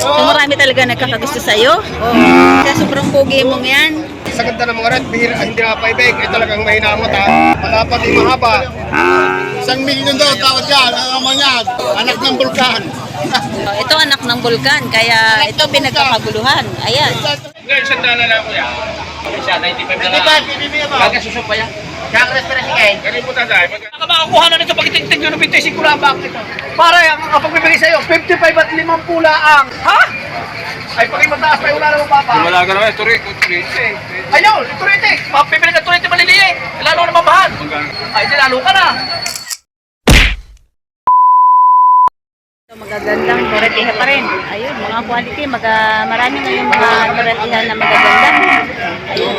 So marami talaga nagkakagusto sa'yo. Oh. Kaya sobrang pogi mong yan. Sa ganda ng mga red, bihira, hindi na paibig. Eh talagang mahina mo ta. Malapad yung mahaba. Isang milyon daw tawad yan. Ang ama niya, anak ng bulkan. Ito anak ng bulkan, kaya ito pinagkakaguluhan. Ayan. Ngayon, sandala na lang Siya, 95 na lang. Kagasusok pa yan. Ganun po tatay. Makakuha na nito pakiting-ting yun ng 25 kulabak nito. Para ang kapag bibigay sa'yo, 55 at 5 pula ang. Ha? Ay, pag mataas pa yung wala naman papa. Wala ka naman, tuloy. Tuloy. Ayun, turete. Mapipili ka turete maliliit. Lalo na mamahal. Ay, di lalo ka na. Magagandang toretiha pa rin. Ayun, mga quality, maga, marami ngayong mga toretiha na magaganda. Ayun.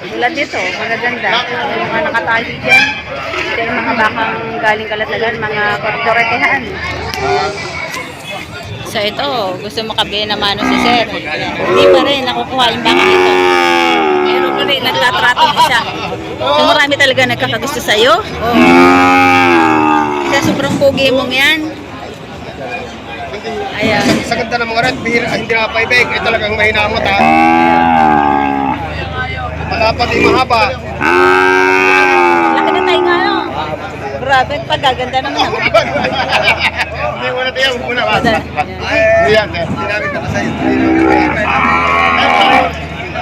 Tulad dito, magaganda. Yung mga nakatali dyan. Ito yung mga bakang galing kalatagan, mga toretihan. So ito, gusto makabili na mano si Sir. Hindi pa rin nakukuha yung baka ito. Meron pa rin nagtatrato isa. So marami talaga nagkakagusto sa'yo. Oh. Kaya sobrang pogi mong yan. Ayan. Sa ganda ng mga red, bihira, hindi na paibig. Eh talagang mahina mo ta. Malapad yung mahaba. Laki na tayo nga, no? Grabe, pagaganda naman ako. Hindi mo na tayo, muna ba? Ayan. Eh. Ko na sa'yo.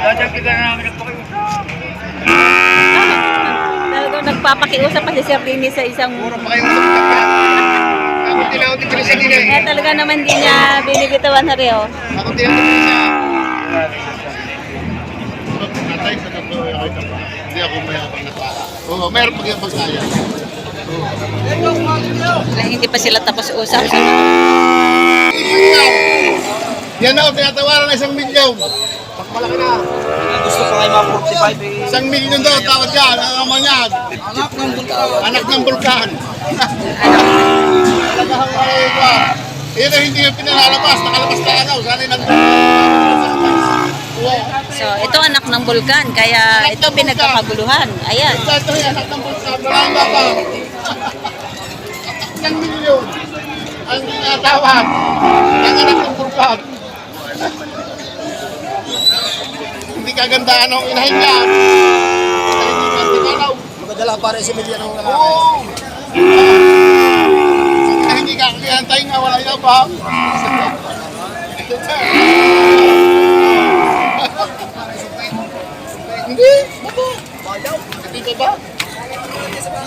Dadyan kita na namin ng Talagang nagpapakiusap pa si Sir Dini sa isang... Puro pa usap Ako tinawag din sa din eh. Talaga naman di niya binibitawan na rin, oh. Ako tinawag din siya. Natay sa nato, hindi ako mayabang na para. Oo, meron pag yung pagsaya. Wala, hindi pa sila tapos usap. Yan na, tinatawaran na isang milyon. Malaki na. Gusto ko kayo mga 45 eh. Isang milyon daw, tawad yan. Ang ama niya. Anak ng bulkan. Anak ng bulkan. Talagang ba? Yan ang hindi yung pinalalabas. Nakalabas na ano. Sana yung nandun. so, ito anak ng bulkan, kaya ito pinagkakaguluhan. Ayan. Ito yung anak ng bulkan. Marami pa. Isang milyon. Ang tinatawag. Ang anak ng bulkan. Hindi kagandaan ang inahin niya. Magadala para si Emilio ng Oo. Kaya hindi ka kayantay nga, wala yung ba? Hindi. Bako. Hindi ka ba?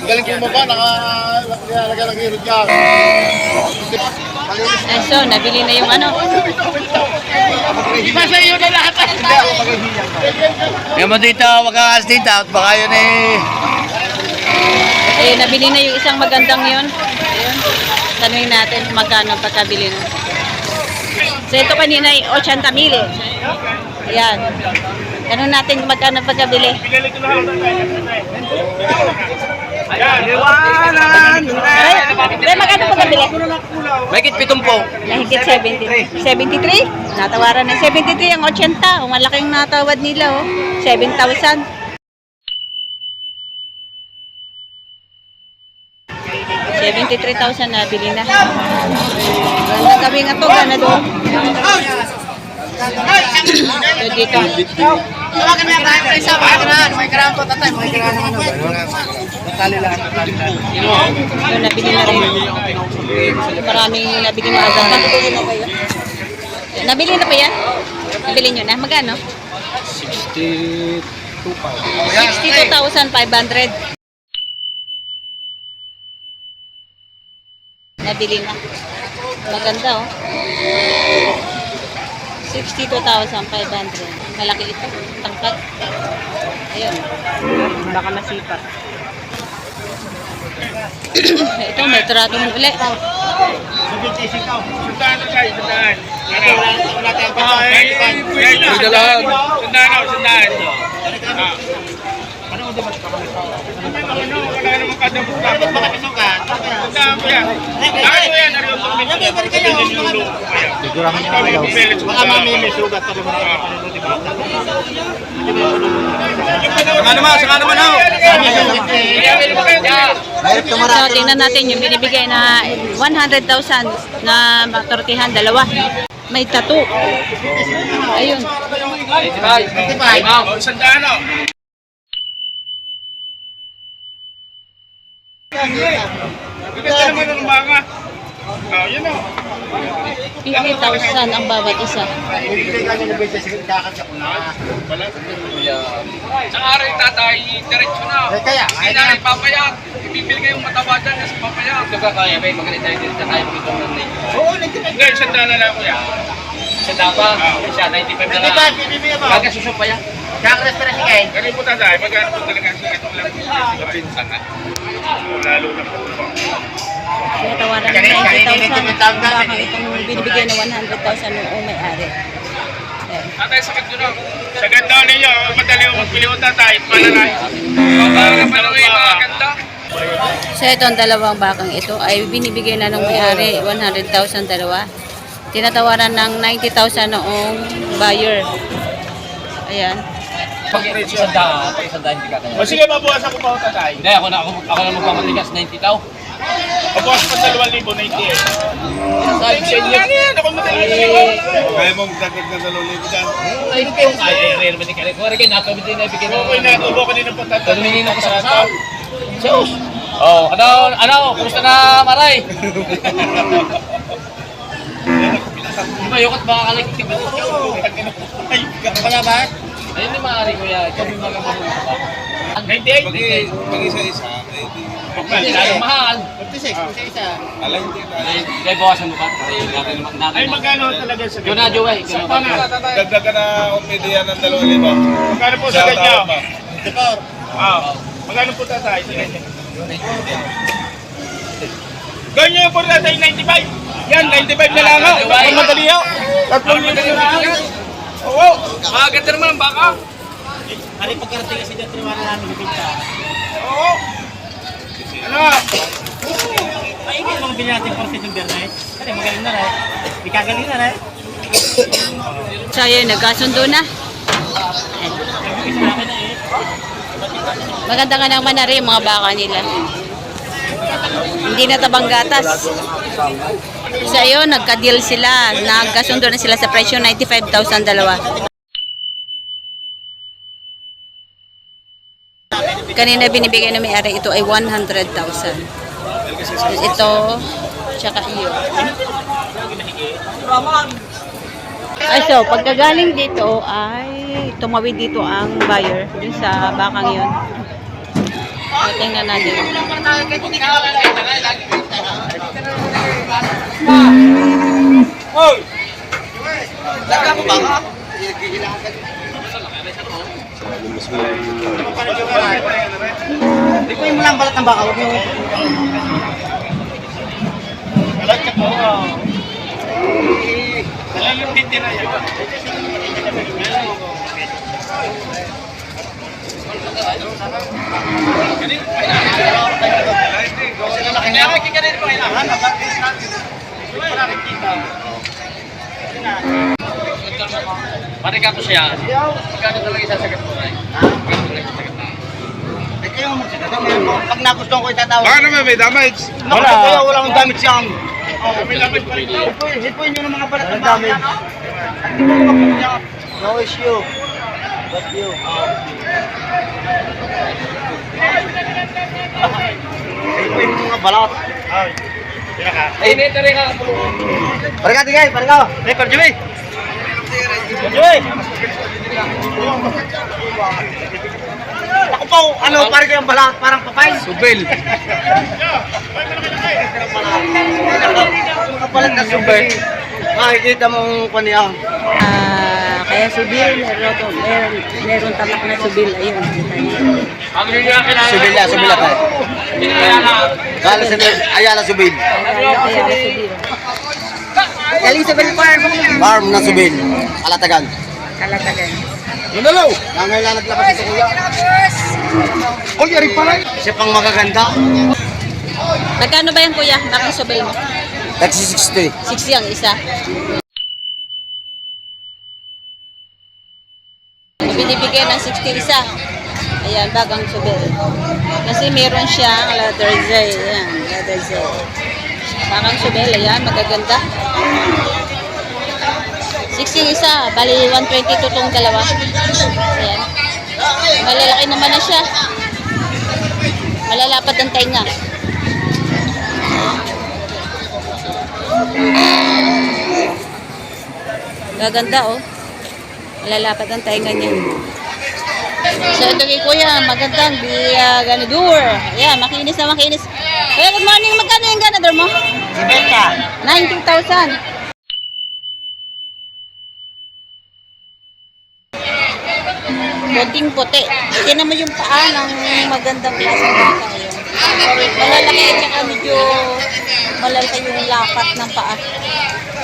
Galing ko mo ba? Nakalagay lang hirot ka. Eh, so, nabili na yung ano. Nasa iyo na lahat. Yan mo dito, magkakas dito. At baka yun eh. Eh, nabili na yung isang magandang yun. Ayun. Tanungin natin kung magkano pagkabili na. So, ito kanina ay 80 mil. Ayan. Tanong natin kung magkano pagkabili. Iwanan! Ay, magkano pagkabili? Mahigit pitong po. Nahigit 70. 73? Natawaran ng 73 ang 80. O, malaking natawad nila, oh. 7,000. 73,000 na bili na. Ganda gabi nga to, gana doon. So, dito. Tawagan mo yan tayo sa isa. Baka na. May karang ko tatay. May karang ano. Natali lang. Natali lang. So, nabili na rin. Maraming nabili na agad. Nabili na ba yan? Nabili na ba yan? Nabili nyo na? Magkano? 62,500. Nabili na. Maganda oh. 62,500. Malaki ito. Tangkad. Ayun. Baka masipat. ito, may trato mo uli. Sandaan na kayo, sandaan. Ay, pwede na. Sandaan. Sandaan ako, dapat yung dapat makakasugat. Yan. Ano yan? Ano yung pagpipilit? Yan? Siguro kami yung. Baka mamimisugat pa rin mga kapalimuti. Diba? Saka naman, saka naman ho. So, tingnan natin yung binibigay na 100,000 na tortihan, dalawa. May tattoo. Ayun. 55. 55. 55. 55. 55. 55. 55. Maganda naman ang banga. Oh, yun o. 50,000 ang bawat isa. Ibigay ka ng 26 kakanta ko na. Wala. Sa araw yung tatay, diretso na. Kaya, Hindi na rin papayag. Ibibili kayong matawa dyan kasi papayag. Ito ka kaya ba? Magalit tayo dito tayo dito ng nito. Oo, nagtitig. Hindi, isang dala lang ko yan. Sa siya, 95 na lang. 95, bibigyan mo. Magkasusok pa yan. Kang restaurant si Kain. Ganun po tatay, magkano talaga siya? Ito lang po. Pinsan na. Lalo na po. Kaya tawaran ng 90,000 ang bakang itong binibigay na 100,000 noong may-ari. Ayan. Tatay, sakit ko na. Sa ganda ninyo, madali ko magpili ko tatay. Malalay. Para naman ang mga ganda. So itong dalawang bakang ito ay binibigay na ng may-ari 100,000 dalawa. Tinatawaran ng 90,000 noong buyer. Ayan. Pag isang daan, pag isang daan, hindi ka kaya. O sige, babawasan ko pa ako tatay. Hindi, ako na, ako, ako na magpapatigas, 90 tao. Babawas pa sa 2,000, 98. Sabi sa inyo, Ano yan? Ako madali ko sa'yo. Kaya mong dagdag na dalawang libo dyan. ay, kung ay, ay, ay, naman din kaya. Kung rin, nato, hindi na ibigay mo. Okay na, tubo ko din ng patata. Tumingin ako sa kasal. Sus! Oh, ano, ano, kumusta na, Maray? Mayukot baka kalagit ka ba? Ay, wala ba? Ayun ni Mari, kuya. Ikaw yung mga mahal ka. 98. Pag isa-isa, eh di. Hindi, lalo mahal. 56, isa-isa. Alam hindi tayo. Ay, Kaya bawasan mo pa. Ay. Ay, magkano talaga sa Yun na, Joey. Sakto na. Dagdag ka na umilihan ng dalawang libo. Magkano po sa ganyo? Ah, magkano po tatay? Ganyan po tatay, 95. Yan, 95 na lang ako. Ang madali ako. Tatlong libo na lang. Oo. Maganda naman ang baka. Ano yung pagkarating kasi dyan, tinawanan namin bibinta. Oo. Ano? Ay, hindi mga bilhin natin portion ng Bernay. Kasi magaling na rin. Ikagaling na rin. So ayun, nagkasundo na. Na na. Maganda nga naman na rin yung mga baka nila. Hindi na tabang gatas. So ayun, nagka-deal sila. Nagkasundo na sila sa presyo 95,000 dalawa. Kanina binibigay na may-ari ito ay 100,000. Ito, tsaka iyo. Ay, so, pagkagaling dito ay tumawid dito ang buyer dun sa bakang yun. So, tingnan natin. Hindi ko yung mulang balat ng baka. Huwag yung... Alam yung titira yan. Pare ka ko siya. Magkano talaga isasagat mo? Magkano talaga isasagat mo? Ay, kayo ang magsasagot. Pag nagustuhan ko itatawag. Baka naman may damage. Wala. Kaya wala akong damit siyang. Kami lapit pa rin. Hipuin, hipuin nyo ng mga balat ng baka. No issue. But you. Hipuin mo mga balat. Ay, nito rin ka. Pare ka, tigay. Pare ka. Pare Jimmy. Jimmy. Ako po, ano, pare ko yung balat, parang papay. Subil. Mga balat na super. Makikita mong kanya. Ah, kaya subil, meron, meron, meron tamak na subil. Ayun, kita niyo. Ka. Subila, subila tayo. Kala sa Ayala Subil. Kaya subil. Galing subil farm. Farm na Subil. Alatagan. Kalatagan. Lalo! Nangay lang naglabas ito kuya. Uy, yari pala. Siya pang magaganda. Magkano ba yan kuya? Bakang subil mo? Taxi 60. 60 ang isa. Binibigyan ng 60 isa. Ayan, bagang subil. Kasi meron siyang leather zay. Ayan, leather zay. Parang subel, ayan, magaganda. 60 isa, bali 122 tong dalawa. Ayan. Malalaki naman na siya. Malalapad ang tainga. Gaganda oh. Malalapad ang tainga niya. So ito kay Kuya, magandang di uh, ganador. Ayan, makinis na makinis. Kuya, good morning. Magkano yung ganador mo? 90,000. Puting puti. Tingnan mo yung paa ng magandang klaseng baka yun. Malalaki at saka medyo malalaki yung lapat ng paa.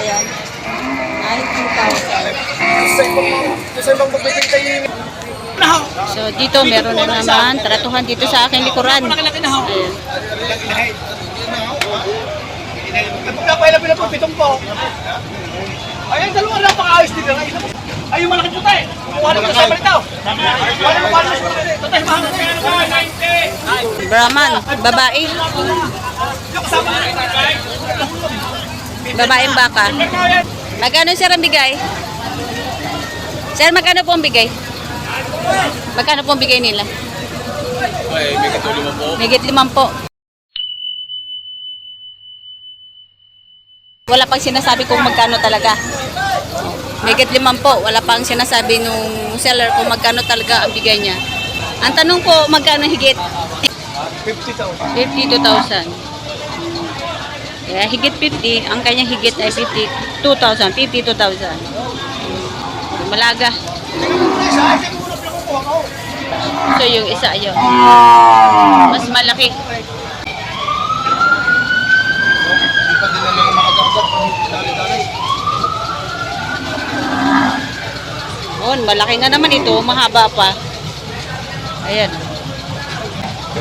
Ayan. 19,000. Sa ibang magbibigay yung... So dito meron na naman tratuhan dito sa aking likuran. Ayan. Po, po. Dalawa napakaayos din lang. Ay, yung malaki puti. Kuha naman sa balitaw. Kuha naman kuha naman sa balitaw. Tatay, mahal na Brahman, babae. Na. Babaeng baka. Magkano sir ang bigay? Sir, magkano po ang bigay? Magkano po ang bigay nila? Ay, may katuloy mo po. Migit limang po. Wala pang sinasabi kung magkano talaga. Migit limang po. Wala pang sinasabi nung seller kung magkano talaga ang bigay niya. Ang tanong ko, magkano higit? 50,000. 52,000. Kaya higit 50, ang kanyang higit ay 52,000, 52,000. Malaga. So yung isa yun. Mas malaki. Yun, malaki na naman ito, mahaba pa. Ayan.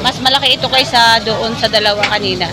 Mas malaki ito kaysa doon sa dalawa kanina.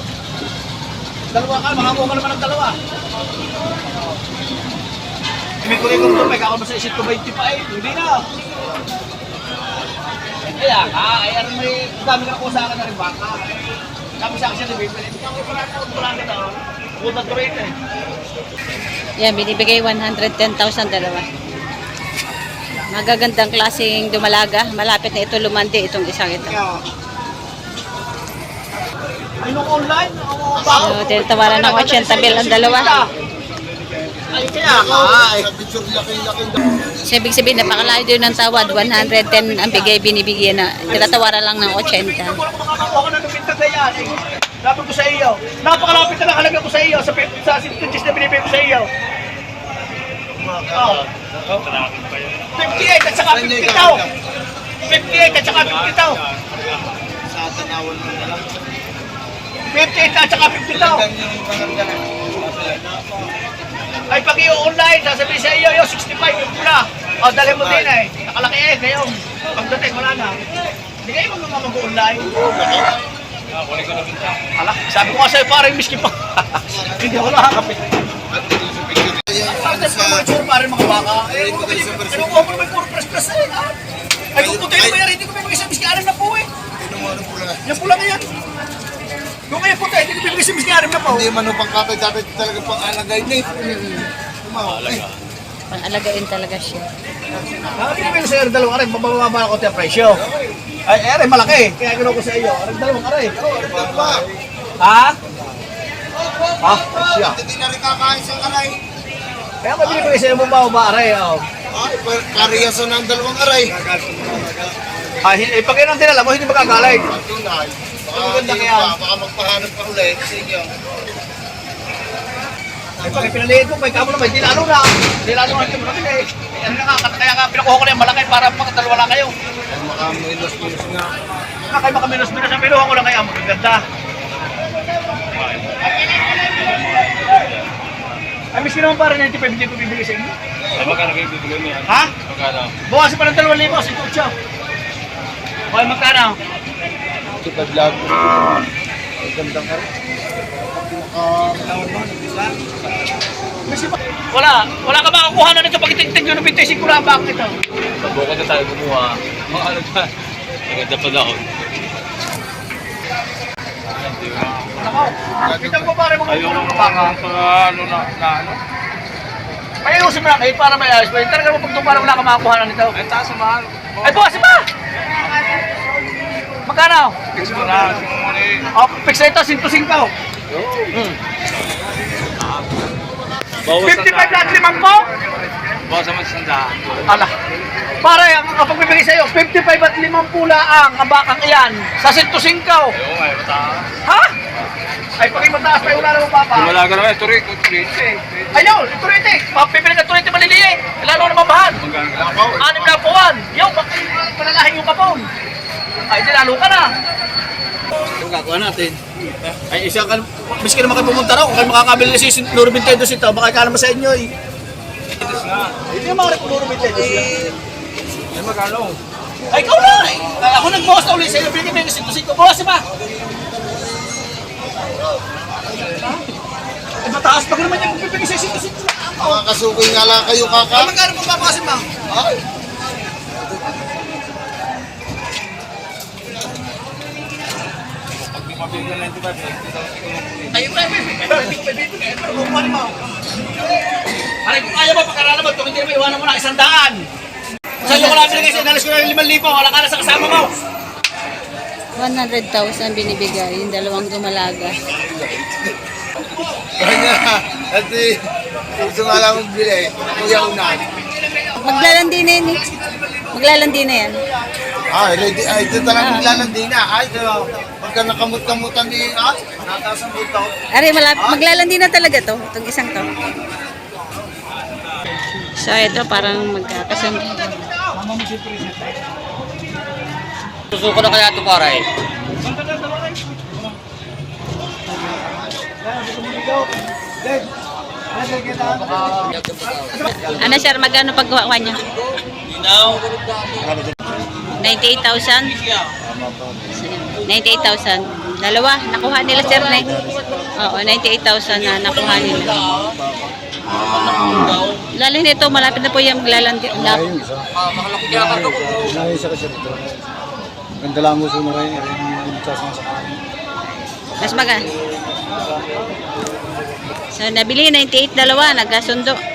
Dalawa ka, makakuha ka naman ng dalawa. May kurikong to, may kakama sa isip ko 20 pa eh. Hindi na. Kaya ka, ay ano may dami ka nakuha sa akin na rin baka. Sabi sa akin siya? Hindi ka ko pala ako daw. Utang ko rin eh. Yan, binibigay 110,000 dalawa. Magagandang klaseng dumalaga. Malapit na ito lumandi itong isang ito. Ay, So, tinatawaran ng 80 bill ang dalawa. So, ibig sabihin, napakalayo din ng tawad. 110 ang bigay, binibigyan na. Tinatawaran lang ng 80. Kung ako makakakuha ka na ng bintag na yan, eh, sabi ko sa iyo, napakalapit na nakalaga ko sa iyo sa, pe- sa sintetis na binibigay ko sa iyo. Oh. 58 at saka 50 tao. 58 at saka 50 tao. Sa tanawan mo na lang. 58 at saka 50 tao. Ay pag i-online, sasabihin sa iyo, yo, 65 yung pula. O, dali mo din eh. Nakalaki eh, ngayon. Pagdating, wala na. Hindi kayo mag mag-online. Ala, sabi ko nga sa'yo, parang miskin pa. Hindi ako nakakapit. Tapos pa mga tsura parang mga baka. Eh, kung may ano ko may puro press-press na rin, ha? Ay, kung puti ko yan, hindi ko may mag-isang miskin anim na po eh. Yung pula na yan. Kung may puti, hindi ko mag-isang miskin anim na po. Hindi man upang kapit dati talaga pang alagay na eh. Mahalaga. Pang-alagain talaga siya. Ah, pinipili sa iyo dalawang aray, mababa na konti ang presyo. Ay, aray, malaki. Kaya gano'n ko sa iyo. Aray, dalawang aray. Ha? Ha? Siya. Hindi na rin kakain sa kalay. Kaya ko binibigay sa iyo mababa aray. Oh. Ay, kariyaso ng dalawang aray. Ah, hin- eh, ang dinala mo, hindi magagalay. Tunay. Baka, Maganda hindi kaya. pa, baka magpahanap pa ulit sa inyo. Ay, pag pinaliit mo, may kamo naman, hindi lalo na. Hindi lalo na, hindi mo namin eh. Ano na nga, kaya nga, pinakuha ko na yung malaki para makadalawa lang kayo. Makamuilos-ilos nga. na kayo makaminos-minos. Ang pinuha ko lang kaya magaganda. Ay, miski naman para 95 hindi ko bibigay sa inyo. Ay, magkano kayo bibigay mo yan? Ha? Magkano? Bukasin pa ng 2,000 si Tucho. Okay, magkano? Super vlog. Gandang ka rin. Miski pa. Wala. Wala ka makakuha na nito pag itigtig yun ng 25 lang bakit ito? Bukod na tayo kumuha. Mga ano ba? Maganda pa daw. Kita mo pare mga mo na baka. ano na, na ano? Ayusin mo lang kayo para may ayos. Talaga mo pag para wala ka makakuha na nito. Ay, taas naman. Ay, bukasin pa! Magkano? Fix mo na. Mo eh. Oh, fix na ito, 105. Bawas 55 lahat limang po? Bawas naman sandaan. Ala. Pare, ang kapag bibigay sa'yo, 55 at limang pula ang ang bakang iyan sa 105. Ayaw nga, eh, mataas. Ha? Ay, pag mataas pa, wala naman papa. Wala ka naman. Turik, turik. Ayaw, turete. Pipili ka turete maliliit. Lalo na mabahan. Magkano? Anim na puwan. Yo, bakit palalahin yung kapon? Ay, di lalo ka na. Yung gagawa natin. Ay, isa ka, miski naman kayo pumunta raw, kung kayo makakabili si Nuro Vintedos ito, baka kala mo sa inyo eh. Hindi yung mga Nuro Vintedos yan. Ay, magkano? Ay, ikaw na! Ay, ako nag-boss na ulit sa'yo, binigay mo yung sito-sito. Boss, ba? Ay, mataas pa ka naman yung bibigay sa'yo. Mga kasukoy nga lang kayo Ay, kaka. magkano pang papakasin, ma'am? Ay, Ay, ay, ay, ay, pero kukuha mo. Aray, kung kaya ba pagkarala mo, kung hindi naman iwanan mo na isang daan. Sa iyo ko lang binigay limang libo, wala ka sa kasama mo. 100,000 binibigay, yung dalawang dumalaga. kanya. At gusto nga lang magbili. Kuya unan. Maglalandi na yan eh. Maglalandi na yan. Ay, ready. Ay, ito talagang lalandi na. Ay, ito. Pagka nakamut-kamutan din, ay, nataas ang buto. Ari, malapit, maglalandi na talaga to, itong isang to. So, ito parang magkakasama. Susuko na kaya ito, pare. Ano sir, magkano paggawa niya? 98,000? 98,000. Dalawa, nakuha nila sir na. Oo, 98,000 na nakuha nila. Lalo nito, malapit na po yung maglalandi. Lap. Inaayos ako siya dito. Ganda lang mo sa mga rin. Yung sasama sa kanin. Mas maga. So, nabili 98 dalawa, nagkasundo.